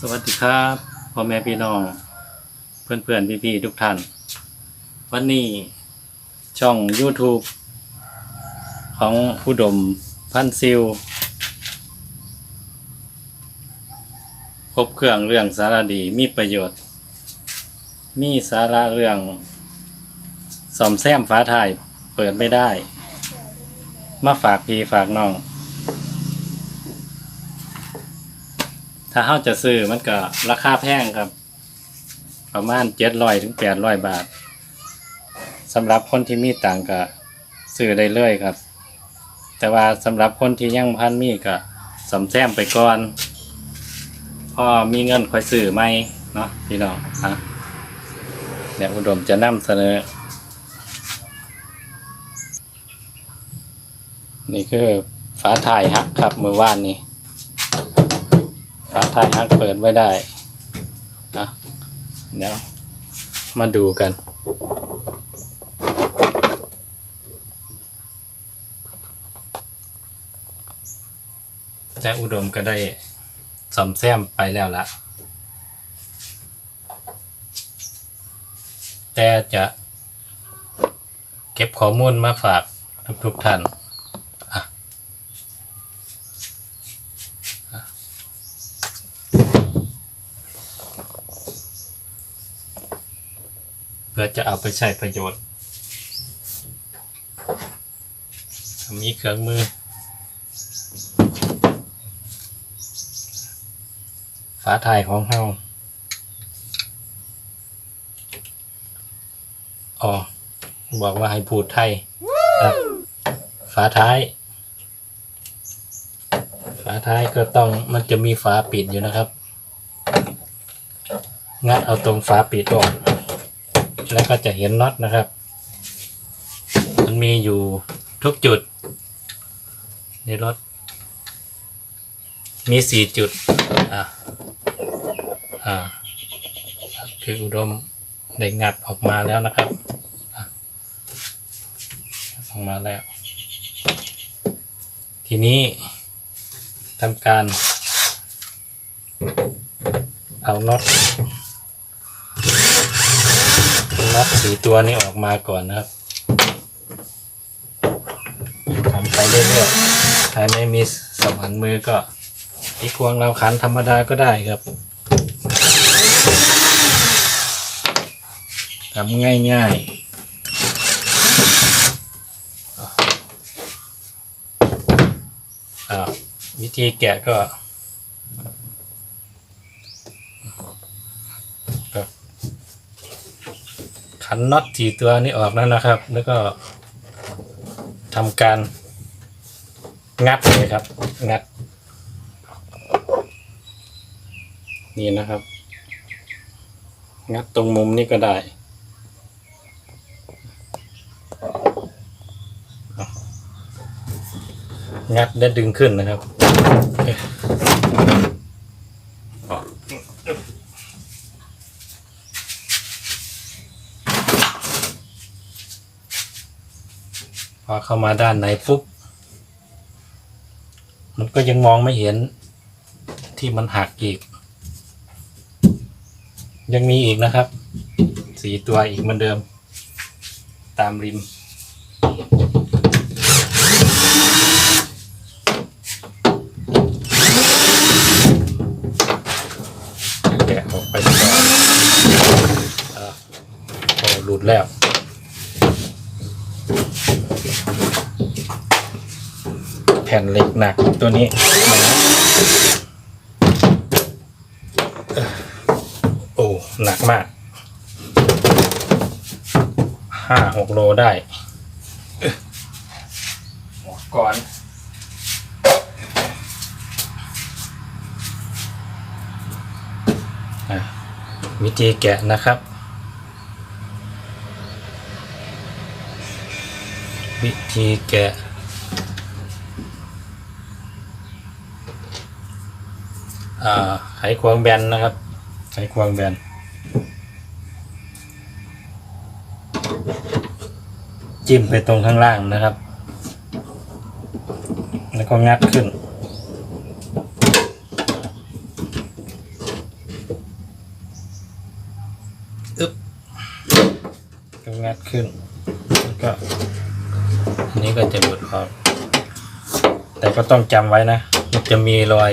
สวัสดีครับพ่อแม่พี่น้อง เพื่อนเพื่อนพี่พี่ๆทุกท่าน วันนี้ช่อง YouTube ของอุดมพันซิลพบเครื่องเรื่องสารดีมีประโยชน์ มีสาระเรื่องสอมแซมฟ้าถ่ายเปิดไม่ได้ มาฝากพี่ฝากน้อง ถ้าเฮาจะซื้อมันก็ราคาแพงครับ ประมาณเจ็ดร้อยถึงแปดร้อยบาทสำหรับคนที่มีตังก็ซื้อได้เลยครับ แต่ว่าสำหรับคนที่ยังพันมีก็สำแซมไปก่อนพอมีเงินค่อยซื้อไหมเนาะพี่น้องฮะเดี๋ยวอุดมจะนำเสนอ นี่คือฝาถ่ายฮักครับมือว่านนี้ ฝาท้ายฮักเปิดไว้ได้นะเดี๋ยวมาดูกัน แต่อุดมก็ได้ซ่อมแซมไปแล้วละแต่จะเก็บข้อมูลมาฝากทุกๆท่าน เพื่อจะเอาไปใช้ประโยชน์ มีเครื่องมือ ฝาถ่ายของเฮาอ๋อ บอกว่าให้พูดไทยฝาท้าย ฝาท้ายก็ต้องมันจะมีฝาปิดอยู่นะครับ งัดเอาตรงฝาปิดออก แล้วก็จะเห็นน็อตนะครับ มันมีอยู่ทุกจุด ในรถ มีสี่จุด อ่าอ่าคืออุดมได้งัดออกมาแล้วนะครับอออกมาแล้ว ทีนี้ทำการเอาน็อต น็อตสีตัวนี้ออกมาก่อนนะครับทำไปเรื่อยๆถ้าไม่มีสมานมือก็อีควงเราขันธรรมดาก็ได้ครับทำง่ายๆอ่าวิธีแกะก็ ขันน็อตสี่ตัวนี้ออกแล้วนะครับ แล้วก็ทำการงัดเลยครับ งัด นี่นะครับ งัดตรงมุมนี้ก็ได้งัดและดึงขึ้นนะครับอ๋อ พ อเข้ามาด้านในปุ๊บมันก็ยังมองไม่เห็นที่มันหักอีก ยังมีอีกนะครับ สีตัวอีกเหมือนเดิม ตามริม แกะออกไปก่อนอะโอ้หลุดแล้ว แผ่นเหล็กหนักตัวนี้นะเอ่อโอ้หนักมากห้าหกโลได้เอ่อหมดก่อนอะวิธีแกะนะครับ วิธีแกะ อ่าไขควงแบนนะครับ ไขควงแบนจิ้มไปตรงข้างล่างนะครับ แล้วก็งัดขึ้น อึ๊บก็งัดขึ้น แล้วก็ อันนี้ก็จะหลุดออก แต่ก็ต้องจำไว้นะ มันจะมีรอย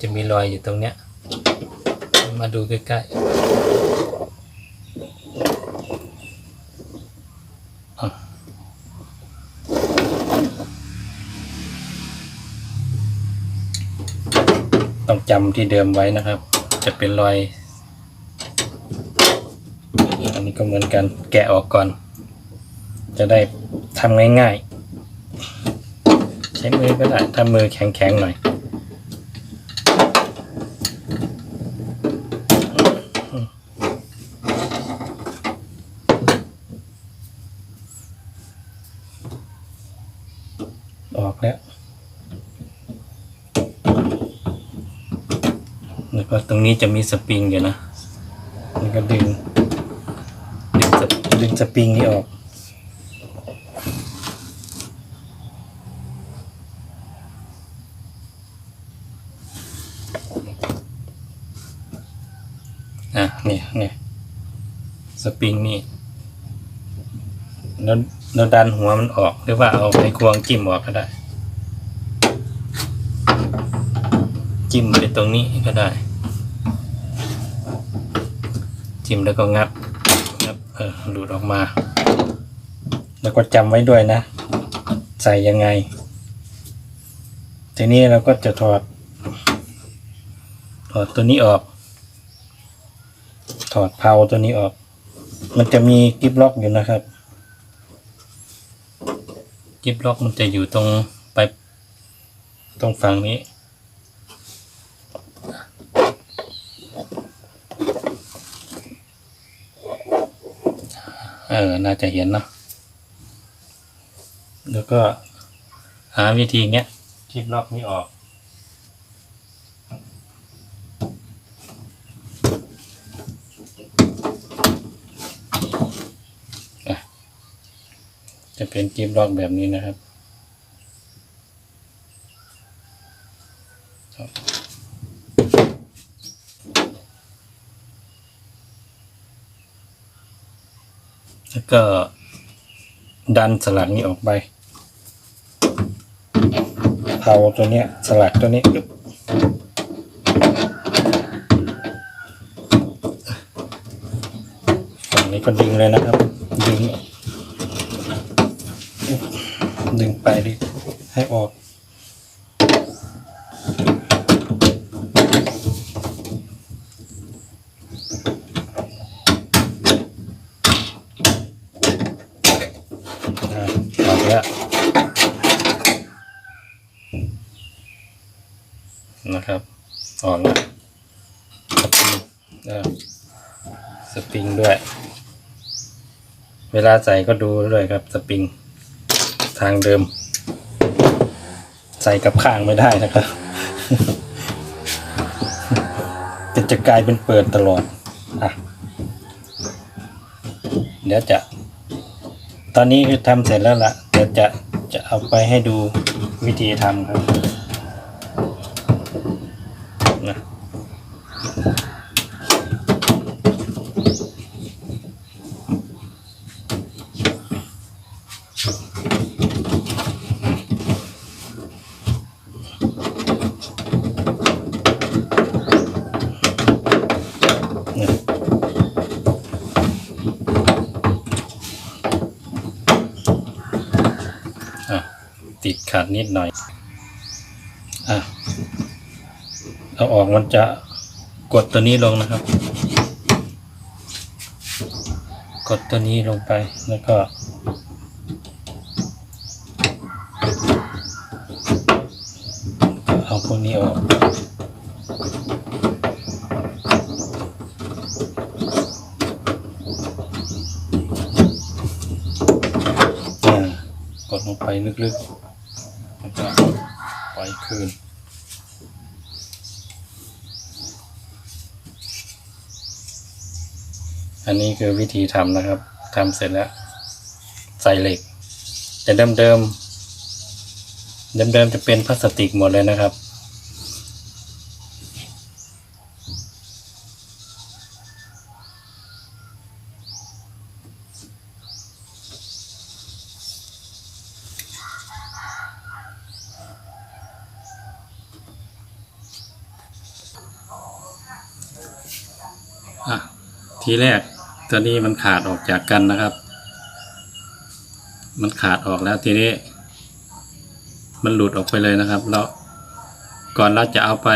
จะมีรอยอยู่ตรงเนี้ย มาดูใกล้ๆอะต้องจำที่เดิมไว้นะครับ จะเป็นรอย อันนี้ก็เหมือนกันแกะออกก่อน จะได้ทำง่ายๆ ใช้มือก็ได้ถ้ามือแข็งๆหน่อย ออกแล้ว แล้วก็ต รงนี้จะมีสปริงอยู่นะนี่ก็ดึงดึงสปดึงสปริงนี้ออก อะเนี่ยเนี่ยสปริงนี่แล้วแล้วดันหัวมันออกหรือว่าเอาไปควงจิ้มออกก็ได้ จิ้มไปตรงนี้ก็ได้ จิ้มแล้วก็งับงับเออหลุดออกมา แล้วก็จำไว้ด้วยนะ ใส่ยังไง ทีนี้เราก็จะถอด ถอดตัวนี้ออก ถอดเพาตัวนี้ออก มันจะมีกิฟล็อกอยู่นะครับกิฟล็อกมันจะอยู่ตรงไปตรงฝั่งนี้ ออ น่าจะเห็นเนาะแล้วก็หาวิธีเงี้ยคลิปล็อกนี้ออกอะจะเป็นคลิปล็อกแบบนี้นะครับ ก็ดันสลักนี้ออกไปเผาตัวเนี้ยสลักตัวนี้อึ๊บฝั่งนี้ก็ดึงเลยนะครับ ดึง ดึงไปดิให้ออก อ่าออกแล้วนะครับ ออกแล้วสปริงด้วย เวลาใส่ก็ดูด้วยครับสปริง ทางเดิม ใส่กับข้างไม่ได้นะครับจะจะกลายเป็นเปิดตลอดอะเดี๋ยวจะ ตอนนี้คือทำเสร็จแล้วล่ะ เดี๋ยวจะจะเอาไปให้ดูวิธีทำครับนะนะอะ ติดขัดนิดหน่อย อะเอาออกมันจะกดตัวนี้ลงนะครับ กดตัวนี้ลงไปแล้วก็ เอาพวกนี้ออก อ่าก ดลงไปลึกๆมันจะไปล่อยคืนอันนี้คือวิธีทำนะครับทำเสร็จแล้วใส่เหล็ก แต่เดิมเดิมเดิมเดิมๆจะเป็นพลาสติกหมดเลยนะครับ ทีแรกตัวนี้มันขาดออกจากกันนะครับ มันขาดออกแล้วทีนี้ มันหลุดออกไปเลยนะครับ แล้วก่อนเราจะเอาไป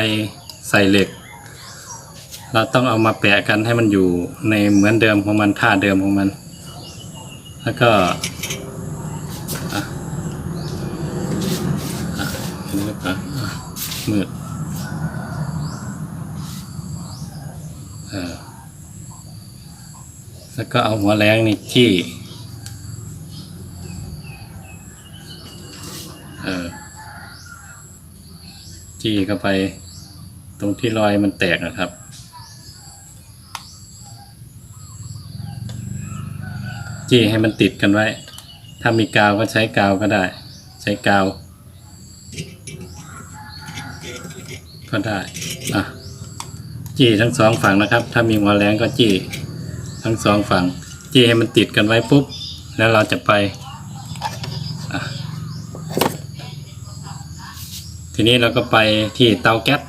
ใส่เหล็ก เราต้องเอามาแปะกันให้มันอยู่ในเหมือนเดิมของมันท่าเดิมของมัน แล้วก็อะอะเห็นไหมครับอะมืดเออ แล้วก็เอาหัวแรงนี่จี้เออจี้เข้าไป ตรงที่รอยมันแตกนะครับจี้ให้มันติดกันไว้ ถ้ามีกาวก็ใช้กาวก็ได้ ใช้กาว ก็ได้ อะ จี้ทั้งสองฝั่งนะครับ ถ้ามีหัวแรงก็จี้ ทั้งสองฝั่งจี้ให้มันติดกันไว้ปุ๊บ แล้วเราจะไป ทีนี้เราก็ไปที่เตาแก๊ส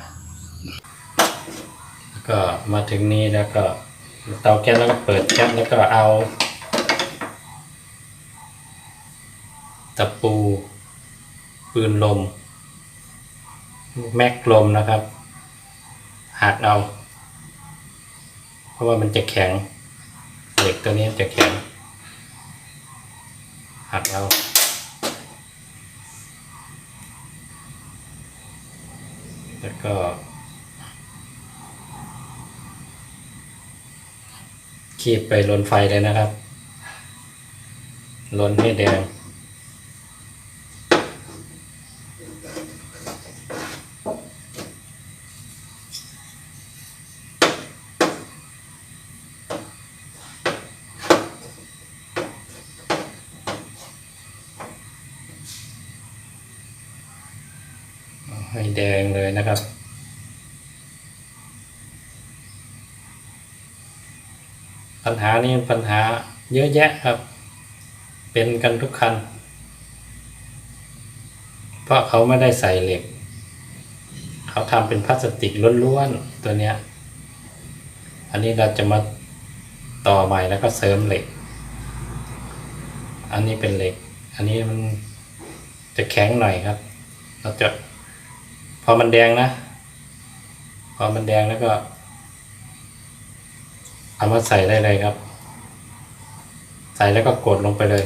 ก็มาถึงนี้แล้วก็เตาแก๊สแล้วก็เปิดแก๊สแล้วก็เอาตะปู ปืนลม แม็กลมนะครับหักเอา เพราะว่ามันจะแข็ง เหล็กตัวนี้จะแข็งหักเอาแล้วก็ คีบไปลนไฟเลยนะครับลนให้แดง เอาให้แดงเลยนะครับ ปัญหา นี้ปัญหาเยอะแยะครับ เป็นกันทุกคัน เพราะเขาไม่ได้ใส่เหล็ก เขาทำเป็นพลาสติกล้วนๆตัวเนี้ย อันนี้เราจะมาต่อใหม่แล้วก็เสริมเหล็ก อันนี้เป็นเหล็ก อันนี้มันจะแข็งหน่อยครับ เราจะพอมันแดงนะ พอมันแดงแล้วก็ เอามาใส่ได้เลยครับ ใส่แล้วก็กดลงไปเลย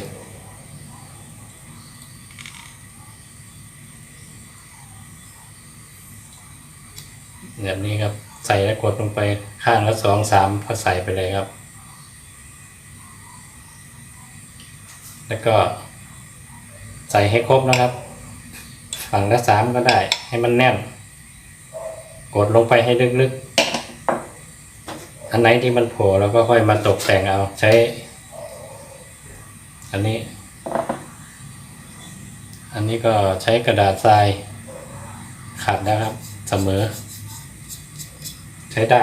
แบบนี้ครับ ใส่แล้วกดลงไปข้างละสองสามก็ใส่ไปเลยครับ แล้วก็ ใส่ให้ครบนะครับ ฝั่งละสามก็ได้ให้มันแน่น กดลงไปให้ลึกๆ อันไหนที่มันโผล่เราก็ค่อยมาตกแต่งเอาใช้ อันนี้ อันนี้ก็ใช้กระดาษทรายขัดนะครับ เสมอ ใช้ได้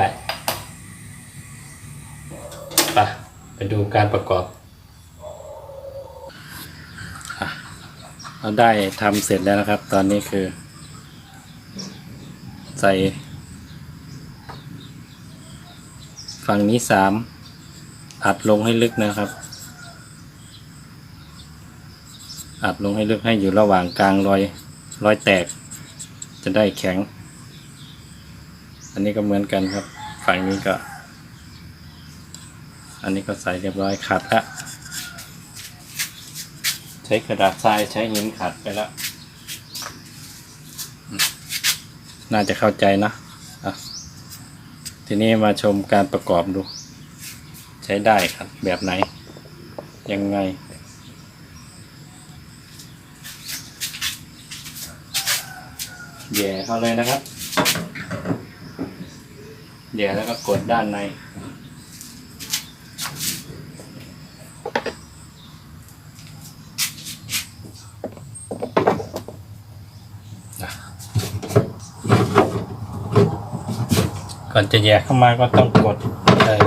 ไปไปดูการประกอบเราได้ทำเสร็จแล้วนะครับ ตอนนี้คือ ใส่ ฝั่งนี้สามอัดลงให้ลึกนะครับ อัดลงให้ลึกให้อยู่ระหว่างกลางรอยรอยแตก จะได้แข็ง อันนี้ก็เหมือนกันครับ ฝั่งนี้ก็ อันนี้ก็ใส่เรียบร้อยขัดล้วใช้กระดาษทรายใช้หินขัดไปแล้วน่าจะเข้าใจนะอะ ทีนี้มาชมการประกอบดู ใช้ได้ครับ แบบไหน ยังไง แย่เข้าเลยนะครับ แย่แล้วก็กดด้านใน ก่อนจะแยกเข้ามาก็ต้องกดเอ่อ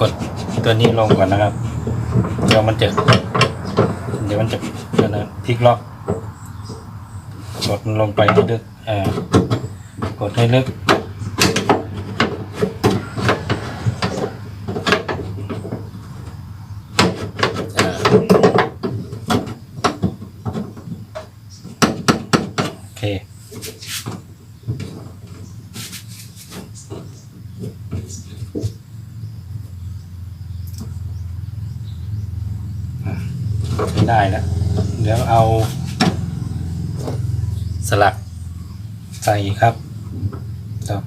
กดตัวนี้ลงก่อนนะครับ เดี๋ยวมันจะ เดี๋ยวมันจะเอ่อพลิกล็อก กดมันลงไปให้ลึกเอ่อกดให้ลึก อะใช้ได้แล้ว เดี๋ยวเอา สลักใส่ ครับครับ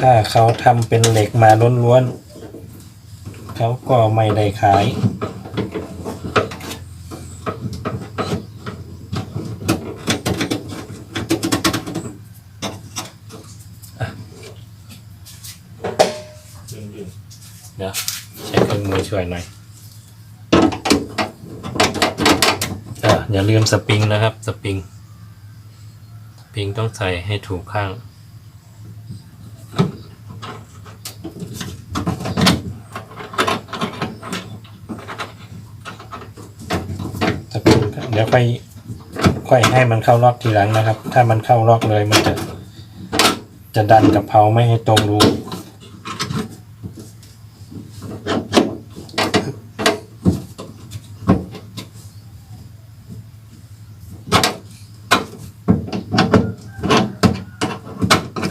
ถ้าเขาทำเป็นเหล็กมาล้วนๆเขาก็ไม่ได้ขาย อะเดี๋ยวใช้เครื่องมือช่วยหน่อยอะอย่า ลืมสปริงนะครับ สปริง สปริงต้องใส่ให้ถูกข้าง สปริงเดี๋ยวค่อยค่อยให้มันเข้าล็อกทีหลังนะครับ ถ้ามันเข้าล็อกเลยมันจะ จะดันกับเพราไม่ให้ตรงรู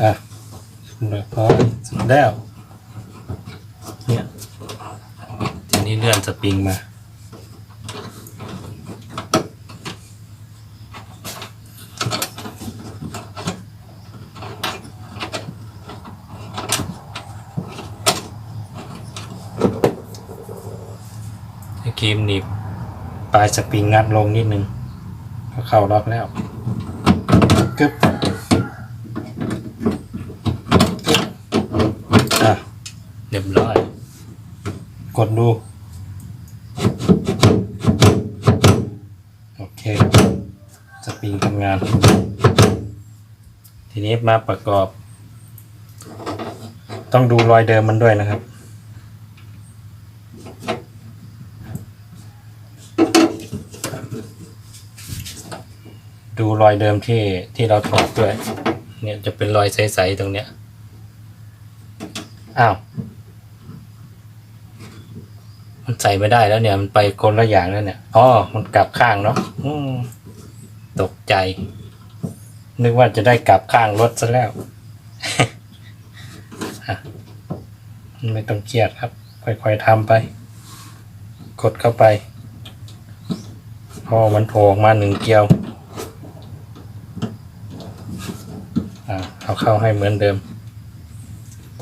อะเรียบร้อยเสร็จแล้ว เนี่ย ทีนี้เลื่อนสปริงมา ไอ้ ครีมหนีบปลายสปริงงัดลงนิดนึงก็เข้าล็อกแล้วกึ๊บกึ๊บอะเรียบร้อย กดดู โอเค สปริงทำงาน ทีนี้มาประกอบ ต้องดูรอยเดิมมันด้วยนะครับ ดูรอยเดิมที่ที่เราถอดด้วย เนี่ยจะเป็นรอยใสๆตรงเนี้ย อ้าว มันใส่ไม่ได้แล้วเนี่ย มันไปคนละอย่างแล้วเนี่ยอ๋อมันกลับข้างเนาะตกใจ นึกว่าจะได้กลับข้างรถซะแล้วไม่ต้องเครียดครับ ค่อยๆทำไป กดเข้าไป พอมันโผล่ออกมาหนึ่งเกลียว อ่า เข้าให้เหมือนเดิม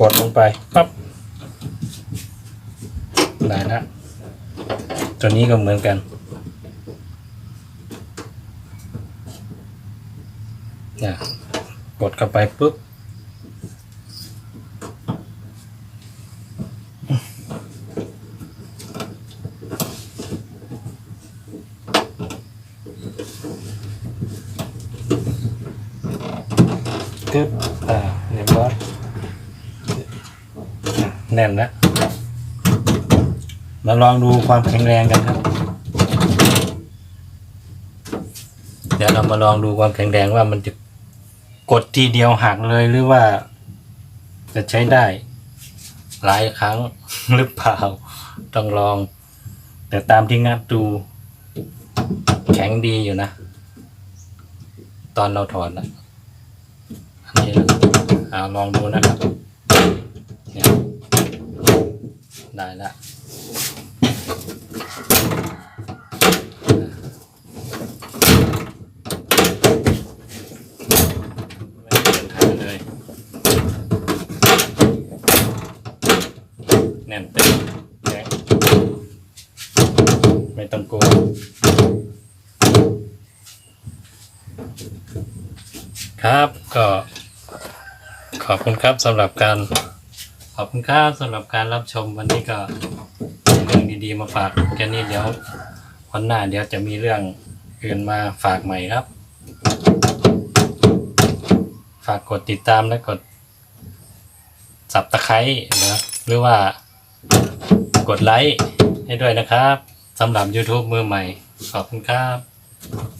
กดลงไปปั๊บได้แล้วตัวนี้ก็เหมือนกัน เนี่ยกดเข้าไปปุ๊บ กึ๊บอ่าเรียบร้อยอะแน่นแล้วมา ลองดูความแข็งแรงกันครับ เดี๋ยวเรามาลองดูความแข็งแรงว่ามันจะกดทีเดียวหักเลยหรือว่า จะใช้ได้ หลายครั้งหรือเปล่า ต้องลอง แต่ตามที่งัดดู แข็งดีอยู่นะ ตอนเราถอดนะอันนี้เอาลองดูนะครับเนี่ย ได้และไม่มีปัญหาเลยแน่นเต็มแข็งไม่ต้องกลัวครับก็ขอบคุณครับสำหรับการ ขอบคุณครับสำหรับการรับชมวันนี้ก็เรื่องดีๆมาฝากแค่นี้เดี๋ยววันหน้าเดี๋ยวจะมีเรื่องอื่นมาฝากใหม่ครับ ฝากกดติดตามและกดสับตะไคร้นะหรือว่ากดไลค์ให้ด้วยนะครับสำหรับ YouTube มือใหม่ ขอบคุณครับ